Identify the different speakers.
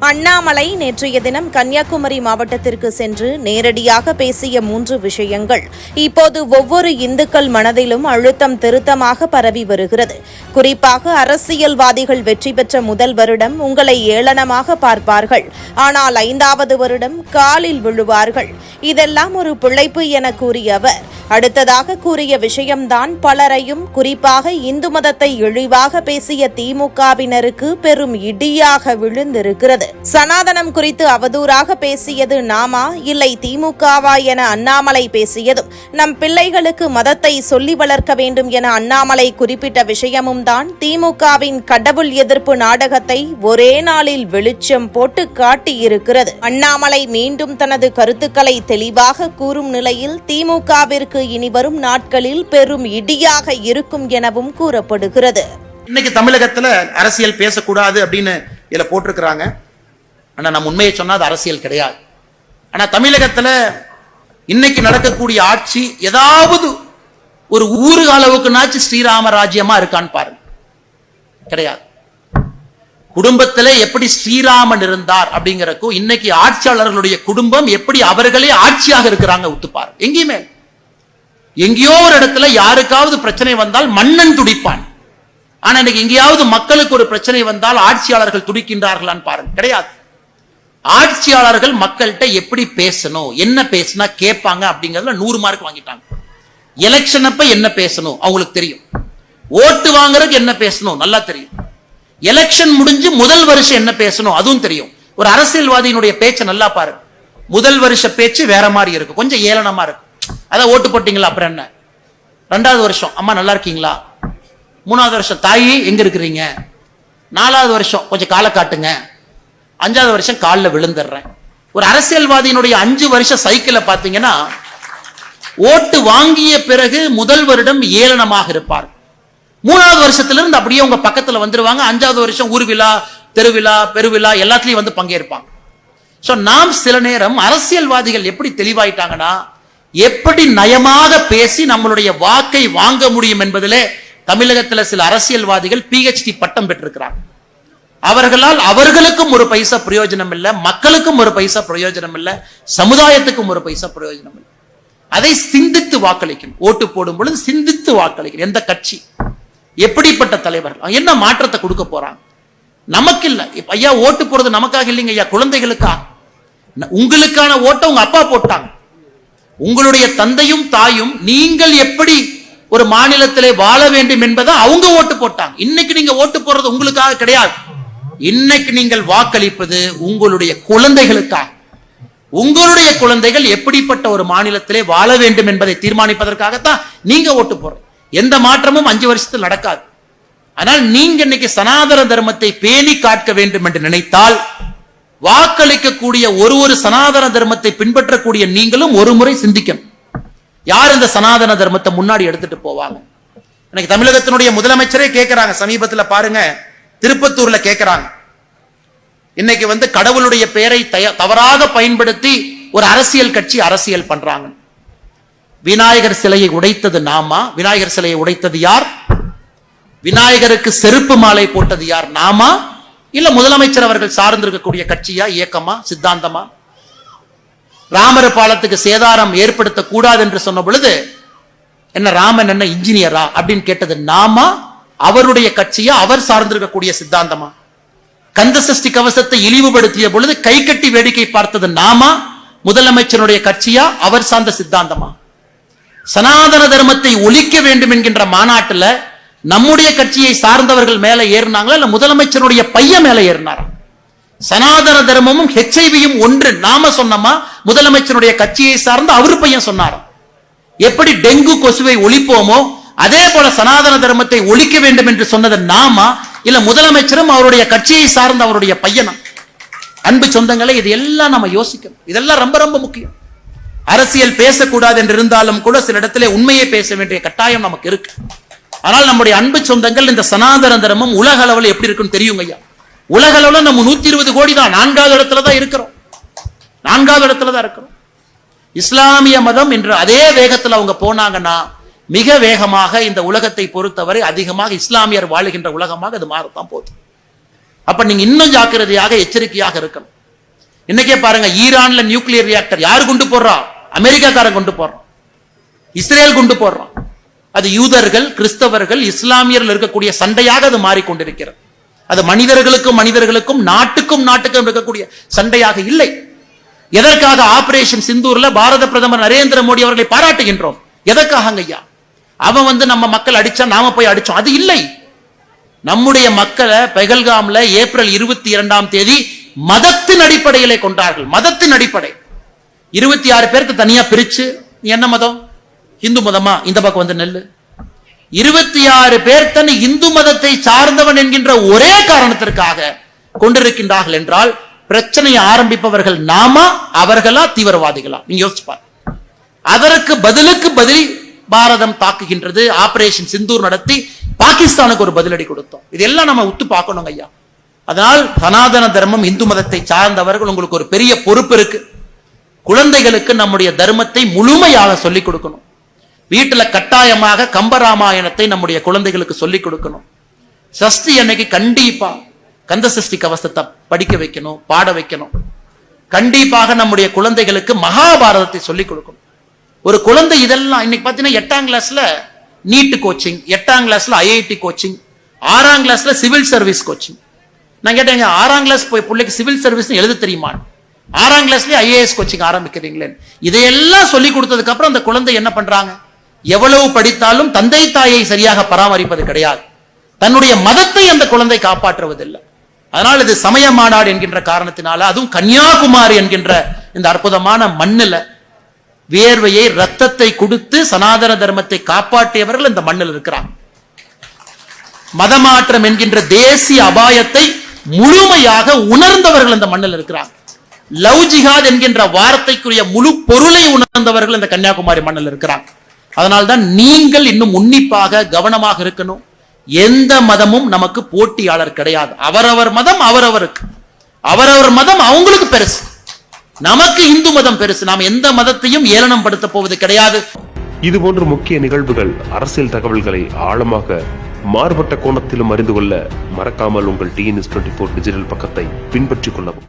Speaker 1: அண்ணாமலை நேற்றைய தினம் கன்னியாகுமரி மாவட்டத்திற்கு சென்று நேரடியாக பேசிய மூன்று விஷயங்கள். இப்போது ஒவ்வொரு இந்துக்கள் மனதிலும் அழுத்தம் திருத்தமாக பரவி வருகிறது. குறிப்பாக அரசியல்வாதிகள் வெற்றி பெற்ற முதல் வருடம் உங்களை ஏளனமாக பார்ப்பார்கள். ஆனால் ஐந்தாவது வருடம் காலில் விழுவார்கள். இதெல்லாம் ஒரு பிழைப்பு என கூறிய அவர் அடுத்ததாக கூறிய விஷயம்தான் பலரையும் குறிப்பாக இந்து மதத்தை இழிவாக பேசிய திமுகவினருக்கு பெரும் இடியாக விழுந்திருக்கிறது. சனாதனம் குறித்து அவதூறாக பேசியது நாமா இல்லை திமுகவா என அண்ணாமலை பேசியதும் நம் பிள்ளைகளுக்கு மதத்தை சொல்லி வளர்க்க வேண்டும் என அண்ணாமலை குறிப்பிட்ட விஷயமும் தான் திமுகவின் கடவுள் எதிர்ப்பு நாடகத்தை ஒரே நாளில் வெளிச்சம் போட்டு காட்டியிருக்கிறது. அண்ணாமலை மீண்டும் தனது கருத்துக்களை தெளிவாக கூறும் நிலையில் திமுகவிற்கு இனி வரும் நாட்களில் பெரும் இடியாக இருக்கும் எனவும் கூறப்படுகிறது.
Speaker 2: இன்னைக்கு தமிழகத்துல அரசியல் பேசக்கூடாது அப்படின்னு இதுல போட்டிருக்கிறாங்க. ஆனா நம்ம உண்மையை சொன்னா அது அரசியல் கிடையாது. ஆனா தமிழகத்துல இன்னைக்கு நடக்கக்கூடிய ஆட்சி ஏதாவது ஒரு ஊரு அளவுக்குனாச்சும் ஸ்ரீராம ராஜ்யமா இருக்கான்னு பாருங்க. கிடையாது. குடும்பத்தில் எப்படி ஸ்ரீராமன் இருந்தார் அப்படிங்கிறக்கும் இன்னைக்கு ஆட்சியாளர்களுடைய குடும்பம் எப்படி அவர்களே ஆட்சியாக இருக்கிறாங்க ஒத்துப்பார். எங்கேயுமே. எங்கேயோ ஒரு இடத்துல யாருக்காவது பிரச்சனை வந்தால் மன்னன் துடிப்பான். ஆனா இன்னைக்கு எங்கேயாவது மக்களுக்கு ஒரு பிரச்சனை வந்தால் ஆட்சியாளர்கள் துடிக்கின்றார்களான்னு பாருங்க. கிடையாது. ஆட்சியாளர்கள் மக்கள்கிட்ட எப்படி பேசணும் என்ன பேசினா கேட்பாங்க அப்படிங்கிறதுல நூறு மார்க் வாங்கிட்டாங்க. எலெக்ஷன் அப்ப என்ன பேசணும்? அவங்களுக்கு தெரியும். ஓட்டு வாங்குறதுக்கு என்ன பேசணும்? நல்லா தெரியும். எலெக்ஷன் முடிஞ்சு முதல் வருஷம் என்ன பேசணும்? அதுவும் தெரியும். ஒரு அரசியல்வாதியினுடைய பேச்சை நல்லா பாரு முதல் வருஷ பேச்சு வேற மாதிரி இருக்கும் கொஞ்சம் ஏளனமா இருக்கும் அதான் ஓட்டு போட்டீங்களா? அப்புறம் என்ன? ரெண்டாவது வருஷம். அம்மா நல்லா இருக்கீங்களா? மூணாவது வருஷம். தாயி எங்க இருக்கிறீங்க? நாலாவது வருஷம். கொஞ்சம் காலை காட்டுங்க. அஞ்சாவது வருஷம் காலில் விழுந்துடுறேன். ஒரு அரசியல்வாதியினுடைய அஞ்சு வருஷம் சைக்கிளை பார்த்தீங்கன்னா ஓட்டு வாங்கிய பிறகு முதல் வருடம் ஏளனமாக இருப்பார். மூணாவது வருஷத்திலிருந்து அப்படியே உங்க பக்கத்துல வந்துருவாங்க. அஞ்சாவது வருஷம் ஊர் விழா தெருவிழா பெருவிழா எல்லாத்துலயும் வந்து பங்கேற்பாங்க. சோ நாம் சில நேரம் அரசியல்வாதிகள் எப்படி தெளிவாயிட்டாங்கன்னா எப்படி நயமாக பேசி நம்மளுடைய வாக்கை வாங்க முடியும் என்பதிலே தமிழகத்துல சில அரசியல்வாதிகள் பிஹெச்டி பட்டம் பெற்றிருக்கிறாங்க அவர்களால் அவர்களுக்கும் ஒரு பைசா பிரயோஜனம் இல்லை மக்களுக்கும் ஒரு பைசா பிரயோஜனம் இல்லை சமுதாயத்துக்கும் ஒரு பைசா பிரயோஜனம் இல்லை. அதை சிந்தித்து வாக்களிக்கணும் ஓட்டு போடும் பொழுது சிந்தித்து வாக்களிக்கணும் எந்த கட்சி? எப்படிப்பட்ட தலைவர்கள்? என்ன மாற்றத்தை கொடுக்க போறாங்க நமக்கு இல்லை. ஐயா ஓட்டு போறது நமக்காக இல்லைங்க ஐயா. குழந்தைகளுக்கா? உங்களுக்கான ஓட்டை உங்க அப்பா போட்டாங்க. உங்களுடைய தந்தையும் தாயும் நீங்கள் எப்படி ஒரு மாநிலத்திலே வாழ வேண்டும் என்பதை அவங்க ஓட்டு போட்டாங்க. இன்னைக்கு நீங்க ஓட்டு போடுறது உங்களுக்காக கிடையாது. இன்னைக்கு நீங்கள் வாக்களிப்பது உங்களுடைய குழந்தைகளுக்காக. உங்களுடைய குழந்தைகள் எப்படிப்பட்ட ஒரு மாநிலத்திலே வாழ வேண்டும் என்பதை தீர்மானிப்பதற்காகத்தான் நீங்க ஓட்டு போடுறீங்க. எந்த மாற்றமும் அஞ்சு வருஷத்தில் நடக்காது. ஆனால் நீங்க இன்னைக்கு சனாதன தர்மத்தை பேணி காக்க வேண்டும் என்று நினைத்தால் வாக்களிக்கக்கூடிய ஒரு ஒரு சனாதன தர்மத்தை பின்பற்றக்கூடிய நீங்களும் ஒரு முறை சிந்திக்கணும். யார் இந்த சனாதன தர்மத்தை முன்னாடி எடுத்துட்டு போவாங்க? இன்னைக்கு தமிழகத்தினுடைய முதலமைச்சரே கேட்கிறாங்க சமீபத்துல பாருங்க திருப்பத்தூர்ல கேட்கிறாங்க இன்னைக்கு வந்து கடவுளுடைய பெயரை தவறாக பயன்படுத்தி ஒரு அரசியல் கட்சி அரசியல் பண்றாங்க. விநாயகர் சிலையை உடைத்தது நாமா? விநாயகர் சிலையை உடைத்தது யார்? விநாயகருக்கு செருப்பு மாலை போட்டது யார்? நாமா? இல்ல முதலமைச்சர் அவர்கள் சார்ந்திருக்கக்கூடிய கட்சியா இயக்கமா சித்தாந்தமா? ராமர் பாலத்துக்கு சேதாரம் ஏற்படுத்த கூடாது என்று சொன்ன பொழுது என்ன ராமன் என்ன இன்ஜினியரா? அப்படின்னு கேட்டது நாமா? அவருடைய கட்சியா அவர் சார்ந்திருக்கக்கூடிய சித்தாந்தமா? கந்த சஷ்டி கவசத்தை இழிவுபடுத்திய பொழுது கை கட்டி வேடிக்கை பார்த்தது நாமா முதலமைச்சருடைய கட்சியா அவர் சார்ந்த சித்தாந்தமா? சனாதன தர்மத்தை ஒழிக்க வேண்டும் என்கின்ற மாநாட்டுல நம்முடைய கட்சியை சார்ந்தவர்கள் மேல ஏறினாங்களா இல்ல முதலமைச்சருடைய பையன் மேல ஏறினாரா? சனாதன தர்மமும் ஹெச்ஐவியும் ஒன்று. நாம சொன்னோமா முதலமைச்சருடைய கட்சியை சார்ந்து அவரு பையன் சொன்னாராம் எப்படி டெங்கு கொசுவை ஒழிப்போமோ அதே போல சனாதன தர்மத்தை ஒழிக்க வேண்டும் என்று சொன்னது நாமா இல்ல முதலமைச்சரும் அவருடைய கட்சியை சார்ந்த அவருடைய பையனா அன்பு சொந்தங்களை இது எல்லாம் நம்ம யோசிக்கணும். இதெல்லாம் ரொம்ப ரொம்ப முக்கியம். அரசியல் பேசக்கூடாது என்று இருந்தாலும் கூட சில இடத்துல உண்மையை பேச வேண்டிய கட்டாயம் நமக்கு இருக்கு. ஆனால் நம்முடைய அன்பு சொந்தங்கள் இந்த சனாதன தர்மம் உலக அளவில் எப்படி இருக்குன்னு தெரியுங்க ஐயா. உலக அளவில் நம்ம நூத்தி இருபது கோடி தான். நான்காவது இடத்துல தான் இருக்கிறோம். நான்காவது இடத்துல தான் இருக்கிறோம். இஸ்லாமிய மதம் என்று அதே வேகத்தில் அவங்க போனாங்கன்னா மிக வேகமாக இந்த உலகத்தை பொறுத்தவரை அதிகமாக இஸ்லாமியர் வாழுகின்ற உலகமாக அது மாறத்தான் போகுது. அப்ப நீங்க இன்னும் ஜாக்கிரதையாக எச்சரிக்கையாக இருக்கணும். இன்னைக்கே பாருங்க ஈரான்ல நியூக்ளியர் ரியாக்டர் யாரு கொண்டு போடுறா? அமெரிக்காக்காரன் கொண்டு போடுறான். இஸ்ரேல் கொண்டு போடுறான். அது யூதர்கள் கிறிஸ்தவர்கள் இஸ்லாமியர்கள் இருக்கக்கூடிய சண்டையாக அது மாறிக்கொண்டிருக்கிறது. அது மனிதர்களுக்கும் மனிதர்களுக்கும் நாட்டுக்கும் நாட்டுக்கும் இருக்கக்கூடிய சண்டையாக இல்லை. எதற்காக ஆபரேஷன் சிந்தூர்ல பாரத பிரதமர் நரேந்திர மோடி அவர்களை பாராட்டுகின்றோம்? எதற்காக ஐயா அவன் வந்து நம்ம மக்கள் அடிச்சா நாம போய் அடிச்சோம். அது இல்லை. நம்முடைய மக்களை பெகல்காம்ல ஏப்ரல் இருபத்தி இரண்டாம் தேதி மதத்தின் அடிப்படையிலே கொண்டார்கள். மதத்தின் அடிப்படை. இருபத்தி ஆறு பேருக்கு தனியா பிரிச்சு. நீ என்ன மதம்? இந்து மதமா? இந்த பக்கம் வந்து நெல்லு. இருபத்தி ஆறு பேர் தன் இந்து மதத்தை சார்ந்தவன் என்கின்ற ஒரே காரணத்திற்காக கொண்டிருக்கின்றார்கள் என்றால் பிரச்சனையை ஆரம்பிப்பவர்கள் நாமா அவர்களா தீவிரவாதிகளா? நீங்க யோசிச்சு அதற்கு பதிலுக்கு பதில் பாரதம் தாக்குகின்றது. ஆபரேஷன் சிந்தூர் நடத்தி பாகிஸ்தானுக்கு ஒரு பதிலடி கொடுத்தோம். இதெல்லாம் நம்ம உத்து பார்க்கணுங்க ஐயா. அதனால் சனாதன தர்மம் இந்து மதத்தை சார்ந்தவர்கள் உங்களுக்கு ஒரு பெரிய பொறுப்பு இருக்கு. குழந்தைகளுக்கு நம்முடைய தர்மத்தை முழுமையாக சொல்லிக் கொடுக்கணும். வீட்டில் கட்டாயமாக கம்பராமாயணத்தை நம்முடைய குழந்தைகளுக்கு சொல்லிக் கொடுக்கணும். சஷ்டி அன்னைக்கு கண்டிப்பா கந்த சஷ்டி கவசத்தை படிக்க வைக்கணும் பாட வைக்கணும். கண்டிப்பாக நம்முடைய குழந்தைகளுக்கு மகாபாரதத்தை சொல்லிக் கொடுக்கணும். ஒரு குழந்தை இதெல்லாம் இன்னைக்கு பார்த்தீங்கன்னா எட்டாம் கிளாஸ்ல நீட்டு கோச்சிங் எட்டாம் கிளாஸ்ல ஐஐடி கோச்சிங் ஆறாம் கிளாஸ்ல சிவில் சர்வீஸ் கோச்சிங் நான் கேட்டேங்க ஆறாம் கிளாஸ் போய் பிள்ளைக்கு சிவில் சர்வீஸ் எழுத தெரியுமா? ஆறாம் கிளாஸ்லயே ஐஏஎஸ் கோச்சிங் ஆரம்பிக்கிறீங்களே. இதையெல்லாம் சொல்லி கொடுத்ததுக்கு அப்புறம் அந்த குழந்தை என்ன பண்றாங்க? எவ்வளவு படித்தாலும் தந்தை தாயை சரியாக பராமரிப்பது கிடையாது. தன்னுடைய மதத்தை அந்த குழந்தை காப்பாற்றுவதில்லை. அதனால் இது சமய மாநாடு என்கின்ற காரணத்தினால அதுவும் கன்னியாகுமரி என்கின்ற இந்த அற்புதமான மண்ணில் வியர்வையை ரத்தத்தை கொடுத்து சனாதன தர்மத்தை காப்பாற்றியவர்கள் இந்த மண்ணில் இருக்கிறாங்க. மதமாற்றம் என்கின்ற தேசிய அபாயத்தை முழுமையாக உணர்ந்தவர்கள் இந்த மண்ணில் இருக்கிறாங்க. லவ் ஜிஹாத் என்கின்ற வார்த்தைக்குரிய முழு பொருளை உணர்ந்தவர்கள் இந்த கன்னியாகுமரி மண்ணில் இருக்கிறாங்க. அதனால்தான் நீங்கள் இன்னும் உன்னிப்பாக கவனமாக இருக்கணும். எந்த மதமும் நமக்கு போட்டியாளர் கிடையாது. அவரவர் மதம் அவரவருக்கு. அவரவர் மதம் அவங்களுக்கு பெருசு. நமக்கு இந்து மதம் பெருசு. நாம் எந்த மதத்தையும் ஏளனம் படுத்த போவது கிடையாது.
Speaker 3: இது போன்ற முக்கிய நிகழ்வுகள் அரசியல் தகவல்களை ஆழமாக மாறுபட்ட கோணத்திலும் அறிந்து கொள்ள மறக்காமல் உங்கள் டிஎன்எஸ் டுவெண்ட்டி ஃபோர் டிஜிட்டல் பக்கத்தை பின்பற்றிக் கொள்ளவும்.